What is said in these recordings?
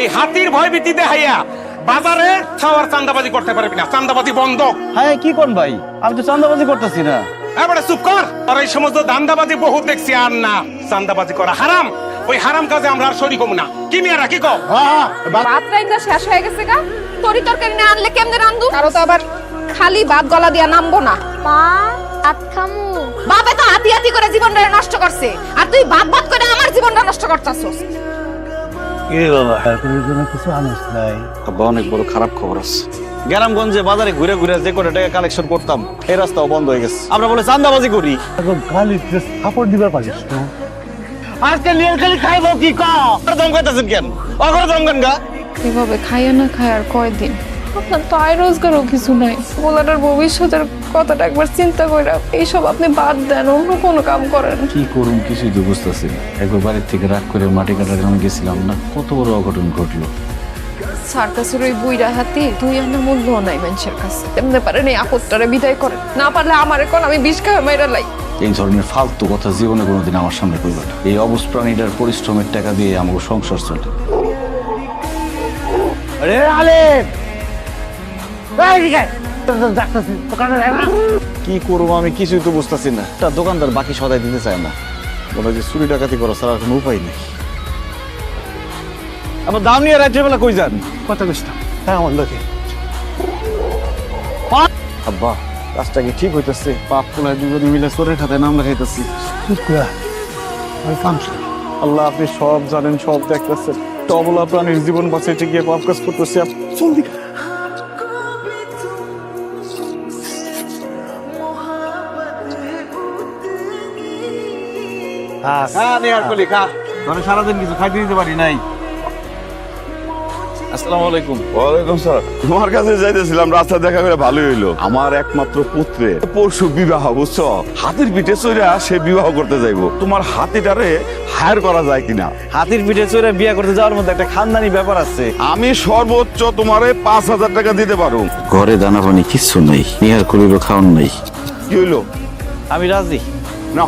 এই হাতির ভয় ভীতি দেখাইয়া বাজারে ছাওয়ার চান্দাবাজি করতে পারবি না। চান্দাবাজি বন্ধ। হ্যাঁ কি কোন ভাই? আমি তো চান্দাবাজি করতেছি না। এবারে চুপ কর। আর এই সমস্ত দান্দাবাজি বহুত দেখছি আর না চান্দাবাজি করা হারাম। ওই হারাম কাজে আমরা আর শরিক হব না। কি মিয়ারা কি কও? ভাত রাইন্দা শেষ হয়ে গেছে গা। তরি তরকারি না আনলে কেমনে রান্ধু? আরও তো আবার খালি ভাত গলা দিয়া নামবো না। মা ভাত খামু। বাপে তো হাতি হাতি করে জীবনটা নষ্ট করছে। আর তুই ভাত ভাত করে আমার জীবনটা নষ্ট করতেছস। বাবা? জন্য কিছু আনিস নাই। আব্বা অনেক বড় খারাপ খবর আছে। গ্রামগঞ্জে বাজারে ঘুরে ঘুরে যে করে টাকা কালেকশন করতাম এই রাস্তাও বন্ধ হয়ে গেছে। আমরা বলে চান্দাবাজি করি। এখন খালি সাপোর্ট দিবার পারিস না আজকে লিয়ার খালি খাইবো কি কম দম খাইতেছেন কেন? অগর দম গা। এভাবে খাইয়ে না খায় আর কয়দিন? আপনার তো আয় রোজগারও কিছু নাই। পোলাটার ভবিষ্যতের কথাটা একবার চিন্তা করে এইসব আপনি বাদ দেন অন্য কোনো কাম করেন। কি করুম কিছুই তো বুঝতেছি একবার বাড়ির থেকে রাগ করে মাটি কাটার জন্য গেছিলাম না কত বড় অঘটন ঘটলো। সার্কাসের ওই বুইরা হাতি দুই আনা মূল্য নাই মানুষের কাছে। তেমনি পারেন এই আপত্তারে বিদায় করেন। না পারলে আমার এখন আমি বিষ খাওয়া মেয়েরা লাই। এই ধরনের ফালতু কথা জীবনে কোনোদিন আমার সামনে করবে না। এই অবস প্রাণীটার পরিশ্রমের টাকা দিয়ে আমাকে সংসার চলে। আরে আলেপ কি করব আমি কিছুই তো বুঝতেছি না। একটা দোকানদার বাকি সদাই দিতে চায় না। বলে যে চুরি ডাকাতি করা ছাড়া কোনো উপায় নেই। আমার দাম নিয়ে রাত্রে বেলা কই যান? কত কষ্ট হ্যাঁ আমার লোকে আব্বা কাজটা কি ঠিক হইতেছে? পাপ পোলায় দুজনে মিলে চোরের খাতায় নাম লেখাইতেছি। আল্লাহ আপনি সব জানেন সব দেখতেছেন। তবলা প্রাণীর জীবন বাঁচাইতে গিয়ে পাপ কাজ করতেছি আপ- হ্যাঁ হ্যাঁ নিহার কলি খা। ধরে সারাদিন কিছু খাইতে দিতে পারি নাই। আসসালামু আলাইকুম। ওয়ালাইকুম তোমার কাছে যাইতেছিলাম রাস্তা দেখা করে ভালোই হইল। আমার একমাত্র পুত্রের পরশু বিবাহ বুঝছ? হাতির পিঠে চইরা সে বিবাহ করতে যাইবো। তোমার হাতিটারে হায়ার করা যায় কিনা? হাতির পিঠে চড়ে বিয়ে করতে যাওয়ার মধ্যে একটা খানদানি ব্যাপার আছে। আমি সর্বোচ্চ তোমারে পাঁচ হাজার টাকা দিতে পারো। ঘরে দানা পানি কিচ্ছু নেই নিহার করিরও খাওয়ান নেই। কি হইল? আমি রাজি। না।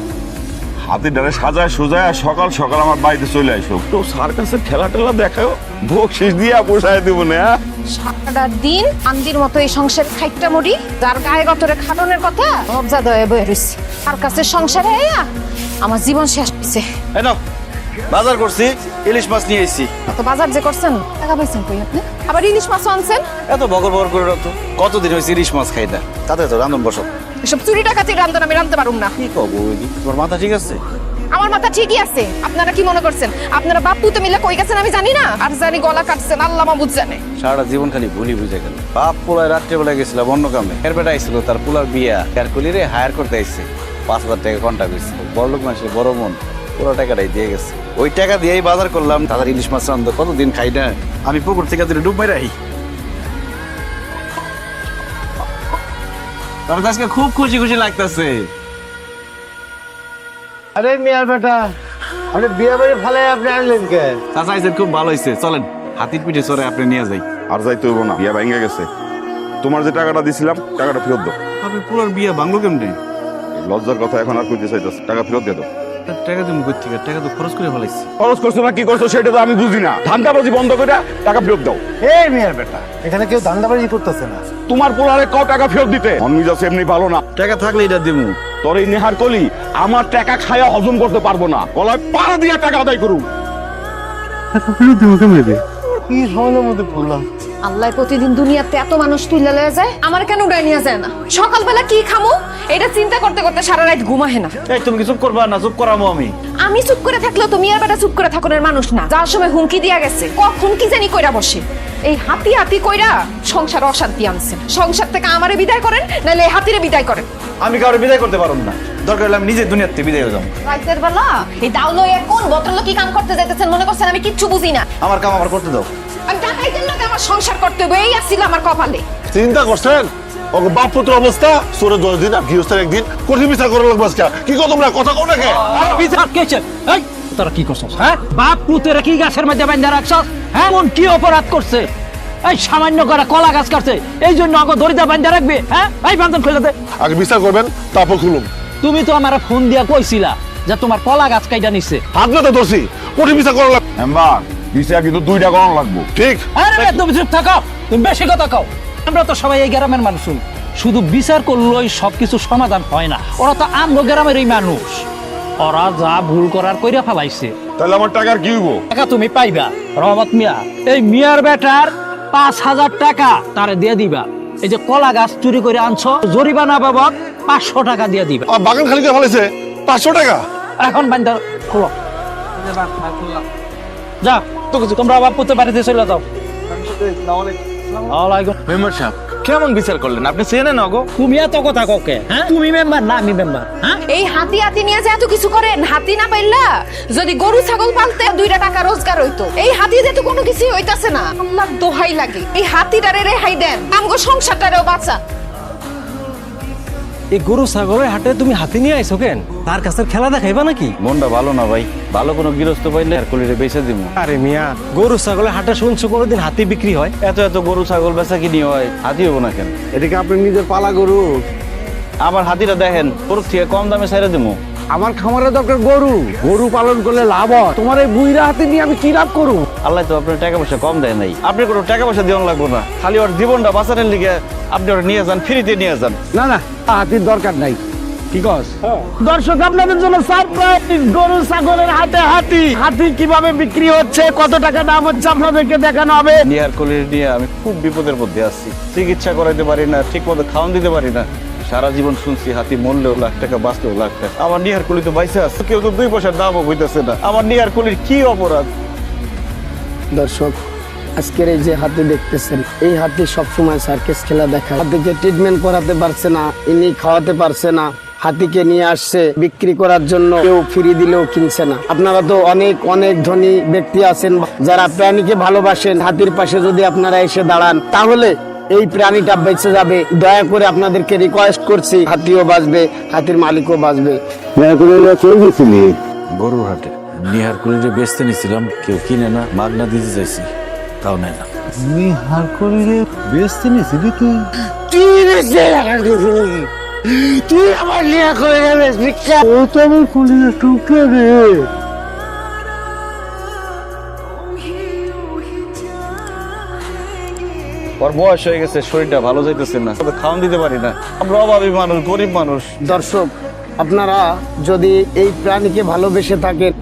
হাতিটারে সাজায় সোজায় সকাল সকাল আমার বাড়িতে চলে আসো। তো সার্কাসের খেলা টেলা দেখাও। ভোগ শেষ দিয়া পোষায় দেবো না হ্যাঁ? সারাটা দিন আন্দির মতো এই সংসার খাইটটা মরি যার গায়ে গতরে খাটনের কথা লজ্জা দয়ে বয়ে রইছি। আর কাছে সংসারে আয়া আমার জীবন শেষ এই নাও বাজার করছি ইলিশ মাছ নিয়ে এসেছি তো বাজার যে করছেন টাকা পাইছেন কই আপনি? আবার ইলিশ মাছও আনছেন? এত বগর বগর করে রাখতো কতদিন হয়েছে ইলিশ মাছ খাই না? তাতে তো রান্ধন বসো এসব চুরি টাকাতে রান্ধন আমি রান্ধতে পারুম না। কি কব তোমার মাথা ঠিক আছে? আমার মাথা ঠিকই আছে। আপনারা কি মনে করছেন? আপনারা বাপ্পু তো মিলে কই গেছেন আমি জানি না। আর জানি গলা কাটছেন আল্লাহ মাহবুদ জানে। সারাটা জীবন খালি ভুলি বুঝে গেল। বাপ পোলায় রাত্রে বেলায় গেছিলাম অন্য কামে। এর বেটা আইছিল তার পোলার বিয়া। আর কলিরে হায়ার করতে আইছে। পাঁচ হাজার টাকা কন্টাক্ট হয়েছে বড় লোক মানুষের বড় মন। পুরো টাকাটাই দিয়ে গেছে। ওই টাকা দিয়েই বাজার করলাম। তাদের ইলিশ মাছ রান্ধো কতদিন খাই না? আমি পুকুর থেকে ডুব মেরে তবে আজকে খুব খুশি খুশি লাগতেছে। আরে মিয়ার বেটা আরে বিয়ে বাড়ি ফালে আপনি আনলেন কে? চাচা আইসেন খুব ভালো হইছে। চলেন হাতির পিঠে চড়ে আপনি নিয়ে যাই। আর যাইতে হইব না বিয়া ভাঙে গেছে। তোমার যে টাকাটা দিছিলাম টাকাটা ফেরত দাও। আপনি পুরো বিয়ে ভাঙলো কেমনে? লজ্জার কথা এখন আর কইতে চাইতাছ টাকা ফেরত দিয়ে দাও। টাকা তুমি কই থেকে? টাকা তো খরচ করে ফেলাইছি। খরচ করছ না কি করছ সেটা তো আমি বুঝি না। ধান্দাবাজি বন্ধ করে টাকা ফেরত দাও। এই মিয়ার বেটা এখানে কেউ ধান্দাবাজি করতেছে না। তোমার পোলারে ক টাকা ফেরত দিতে? অনমিজ আছে এমনি ভালো না। টাকা থাকলে এটা দিমু। তোর এই নেহার কলি আমার টাকা খায়া হজম করতে পারব না। গলায় পাড়া দিয়ে টাকা আদায় করুন কি সময়ের মধ্যে পড়লাম আল্লাহ প্রতিদিন দুনিয়াতে এত মানুষ তুইলা লয়ে যায় আমার কেন উড়াই নিয়ে যায় না? সকালবেলা কি খামো? এটা চিন্তা করতে করতে সারা রাত ঘুমাহে না। এই তুমি কি চুপ করবা? না চুপ করামো আমি। আমি চুপ করে থাকলেও তুমি আর বেটা চুপ করে থাকুনের মানুষ না। যার সময় হুমকি দিয়া গেছে। কখন কি জানি কইরা বসে। এই হাতি হাতি কইরা সংসার অশান্তি আনছেন সংসার থেকে আমারে বিদায় করেন নাহলে এই হাতিরে বিদায় করেন। আমি কাউরে বিদায় করতে পারব না। দরকার হলে আমি নিজে দুনিয়াতে বিদায় হয়ে যাব। রাইতের বেলা এই দাউলো কোন বদল কি কাম করতে যাইতেছেন মনে করছেন আমি কিচ্ছু বুঝি না। আমার কাম আমার করতে দাও। আমার সংসার করতে হবে এই আসছিল আমার কপালে। চিন্তা করছেন? ওকে বাপ পুত্র অবস্থা চোরে দশ দিন আর গৃহস্থের একদিন কঠিন বিচার করে লাগবে আজকে। কি তোমরা কথা কো নাকি? বিচার এই তোরা কি করছস হ্যাঁ? বাপ পুতেরা কি গাছের মধ্যে বান্ধা রাখছস? হ্যাঁ কোন কি অপরাধ করছে? এই সামান্য করে কলা গাছ কাটছে এই জন্য আগে দড়িদা বান্ধা রাখবে হ্যাঁ? এই বান্ধন খুলে দে। আগে বিচার করবেন তারপর খুলুন। তুমি তো আমার ফোন দিয়া কইছিলা যে তোমার কলা গাছ কাইটা নিছে। হাত না তো ধরছি কঠিন বিচার করা লাগবে। মেম্বার বিচার কিন্তু দুইটা করানো লাগবো। ঠিক। আরে তুমি চুপ থাকো। তুমি বেশি কথা কও। আমরা তো সবাই এই গ্রামের মানুষ শুধু বিচার করলেই সবকিছু সমাধান হয় না। ওরা তো আমগো গ্রামেরই মানুষ। ওরা যা ভুল করার কইরা ফেলাইছে। তাহলে আমার টাকার কি হইব? টাকা তুমি পাইবা। রহমত মিয়া এই মিয়ার বেটার পাঁচ হাজার টাকা তারে দিয়ে দিবা। এই যে কলা গাছ চুরি করে আনছো জরিমানা বাবদ পাঁচশো টাকা দিয়ে দিবা। বাগান খালি করে ফেলেছে? পাঁচশো টাকা? এখন বান্ধব খোলো। যা। কিছু? তোমরা আবার পুতে বাড়িতে চলে যাও। মেম্বার সাহেব কেমন বিচার করলেন? আপনি চেনেন অগো তুমি এত কথা ককে হ্যাঁ? তুমি মেম্বার না আমি মেম্বার হ্যাঁ? এই হাতি হাতি নিয়ে যে এত কিছু করেন হাতি না পাইলা? যদি গরু ছাগল পালতে দুইটা টাকা রোজগার হইতো। এই হাতি দিয়ে তো কোনো কিছুই হইতাছে না। আল্লাহ দোহাই লাগে। এই হাতিটারে রেহাই দেন। আমগো সংসারটারেও বাঁচা। এই গরু ছাগলের হাটে তুমি হাতি নিয়ে আইছো কেন? তার কাছে খেলা দেখাইবা নাকি? মনটা ভালো না ভাই। ভালো কোনো গৃহস্থ পাইলে আর কলিরে বেচে দিব আরে মিয়া গরু ছাগলের হাটে শুনছো কোনোদিন হাতি বিক্রি হয়? এত এত গরু ছাগল বেচা কিনি হয় হাতি হব না কেন? এদিকে আপনি নিজের পালা গরু। আমার হাতিটা দেখেন তোর থেকে কম দামে ছাইরা দেবো আমার খামারে দরকার গরু। গরু পালন করলে লাভ হয়। তোমার এই বুইরা হাতে নিয়ে আমি কি লাভ করু আল্লাহ তো আপনার টাকা পয়সা কম দেয় নাই। আপনি কোনো টাকা পয়সা দেওয়া লাগবো না। খালি ওর জীবনটা বাঁচানোর লিগে আপনি ওরা নিয়ে যান ফ্রিতে নিয়ে যান। না না হাতির দরকার নাই। ঠিক আছে দর্শক আপনাদের জন্য সারপ্রাইজ গরু ছাগলের হাতে হাতি। হাতি কীভাবে বিক্রি হচ্ছে কত টাকা দাম হচ্ছে আপনাদেরকে দেখানো হবে। নিয়ার কলির নিয়ে আমি খুব বিপদের মধ্যে আছি। চিকিৎসা করাইতে পারি না ঠিক মতো খাওয়ান দিতে পারি না। সারা জীবন শুনছি, হাতি মরলেও লাখ টাকা, বাঁচলেও লাখ টাকা। আমার নিহার কলি তো বাইসে আছে, কেউ তো দুই পয়সার দামও হইতেছে না। আমার নিহার কলির কি অপরাধ? দর্শক, আজকের এই যে হাতি দেখতেছেন, এই হাতি সবসময় সার্কেস খেলা দেখায়। হাতিকে ট্রিটমেন্ট করাতে পারছে না, ইনি খাওয়াতে পারছে না, হাতিকে নিয়ে আসছে বিক্রি করার জন্য। কেউ ফিরি দিলেও কিনছে না। আপনারা তো অনেক অনেক ধনী ব্যক্তি আছেন, যারা প্রাণীকে ভালোবাসেন। হাতির পাশে যদি আপনারা এসে দাঁড়ান, তাহলে এই প্রাণীটা বেঁচে যাবে। দয়া করে আপনাদেরকে রিকোয়েস্ট করছি হাতিও বাঁচবে হাতির মালিকও বাঁচবে। দয়া করে গেছিলি? গরুর হাটে। নিহার কলিরে বেচতে নিছিলাম কেউ কিনে না মাগনা দিতে চাইছি তাও নেয় না। তুই হার করে বেচতে নিছিলি তুই? তুই বেঁচে রাখিস। তুই আমার লিয়া করে যাবে ভিক্ষা ও তো আমি খুলিয়ে টুকে রে। ওর বয়স হয়ে গেছে শরীরটা ভালো যাইতেছে না। খাওয়ান দিতে পারি না। আমরা অভাবী মানুষ গরিব মানুষ। দর্শক আপনারা যদি এই প্রাণীকে ভালোবেসে থাকেন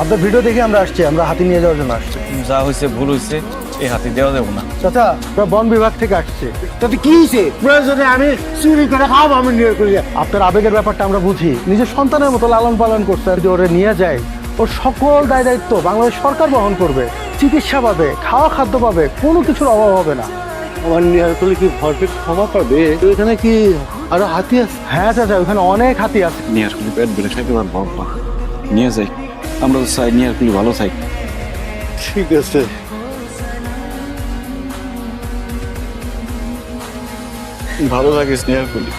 আপনার ভিডিও দেখে আমরা আসছি আমরা হাতি নিয়ে যাওয়ার জন্য আসছি। যা হয়েছে ভুল হয়েছে এই হাতি দেওয়া যাব না। চাচা আমরা বন বিভাগ থেকে আসছে। তাতে কি হয়েছে প্রয়োজনে আমি চুরি করে খাওয়াবো আমি নিয়ে করি আপনার আবেগের ব্যাপারটা আমরা বুঝি। নিজের সন্তানের মতো লালন পালন করতে যদি ওরে নিয়ে যায় ওর সকল দায় দায়িত্ব বাংলাদেশ সরকার বহন করবে। চিকিৎসা পাবে খাওয়া খাদ্য পাবে কোনো কিছুর অভাব হবে না। আমার কি ভরপেট ক্ষমা পাবে? এখানে কি আরও হাতি আছে? হ্যাঁ চাচা ওখানে অনেক হাতি আছে। নিয়ার কুলি পেট বেড়ে খাইতে পারব আব্বা। নিয়ে যাই। আমরা তো চাই নিয়ার কুলি ভালো চাই ঠিক আছে। ভালো লাগিস নিয়ার কুলি।